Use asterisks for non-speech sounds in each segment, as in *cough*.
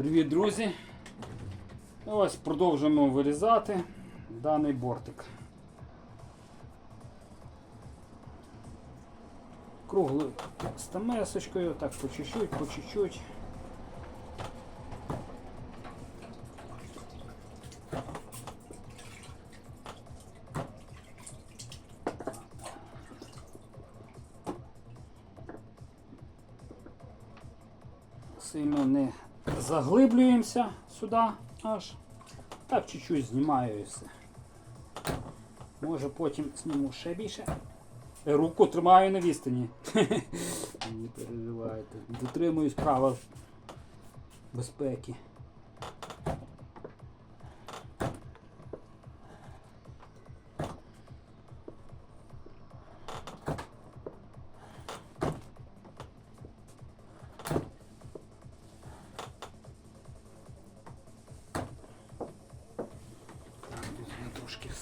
Привіт, друзі! Ось продовжуємо вирізати даний бортик. Круглою стамесочкою, так по чуть-чуть, по чуть-чуть. Сильно не заглиблюємося сюди аж. Так чуть-чуть знімаю. Може потім зніму ще більше. Е, Руку тримаю на відстані. *laughs* Не переживайте. Дотримуюсь правил безпеки.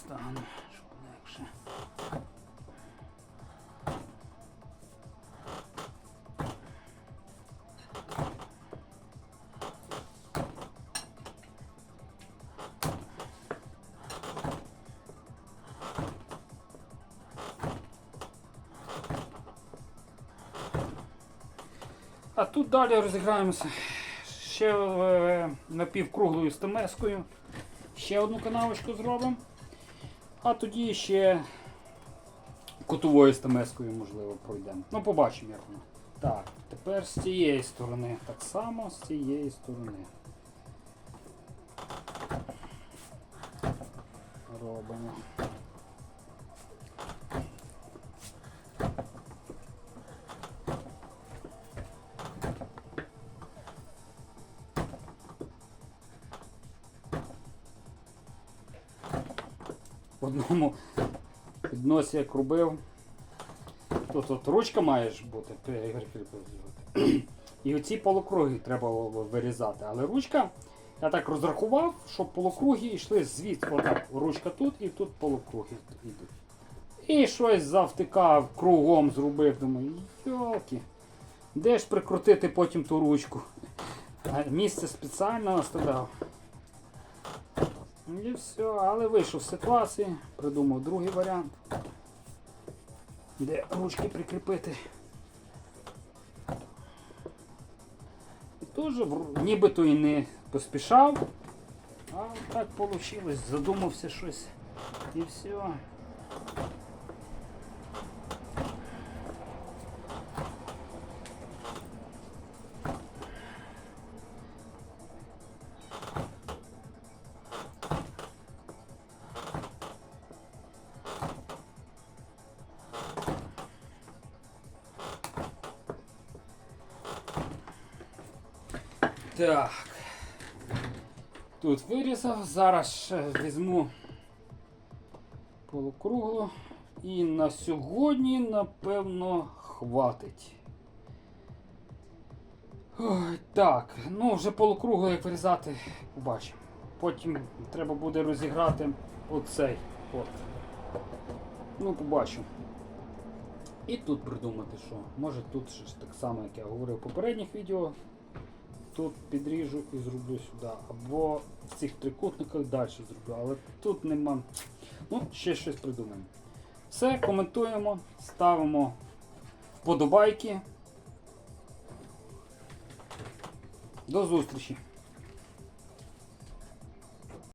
Встану, щоб легше. А тут далі розіграємося ще е, напівкруглою стамескою. Ще одну канавочку зробимо. А тоді ще кутовою стамескою, можливо, пройдемо. Ну, побачимо, як воно. Так, тепер з цієї сторони. Так само з цієї сторони. Робимо. Одному підносі як робив. Тут от ручка має ж бути. І оці полукруги треба вирізати. Але ручка, я так розрахував, щоб полукруги йшли звідси. Отак, ручка тут і тут полукруги йдуть. І щось завтикав, кругом зробив. Думаю, йолки, де ж прикрутити потім ту ручку? Місце спеціально наставляв. І все, але вийшов з ситуації, придумав другий варіант, де ручки прикріпити. І теж нібито і не поспішав, а так вийшло, задумався щось і все. Так. Тут вирізав. Зараз ще візьму полукруглу. І на сьогодні, напевно, хватить. Ой, так, ну вже полукругло як вирізати, побачимо. Потім треба буде розіграти оцей. От. Ну, побачу. І тут придумати, що. Може тут ж так само, як я говорив в попередніх відео, тут підріжу і зроблю сюди. Або в цих трикутниках далі зроблю. Але тут нема. Ну, ще щось придумаємо. Все, коментуємо, ставимо вподобайки. До зустрічі!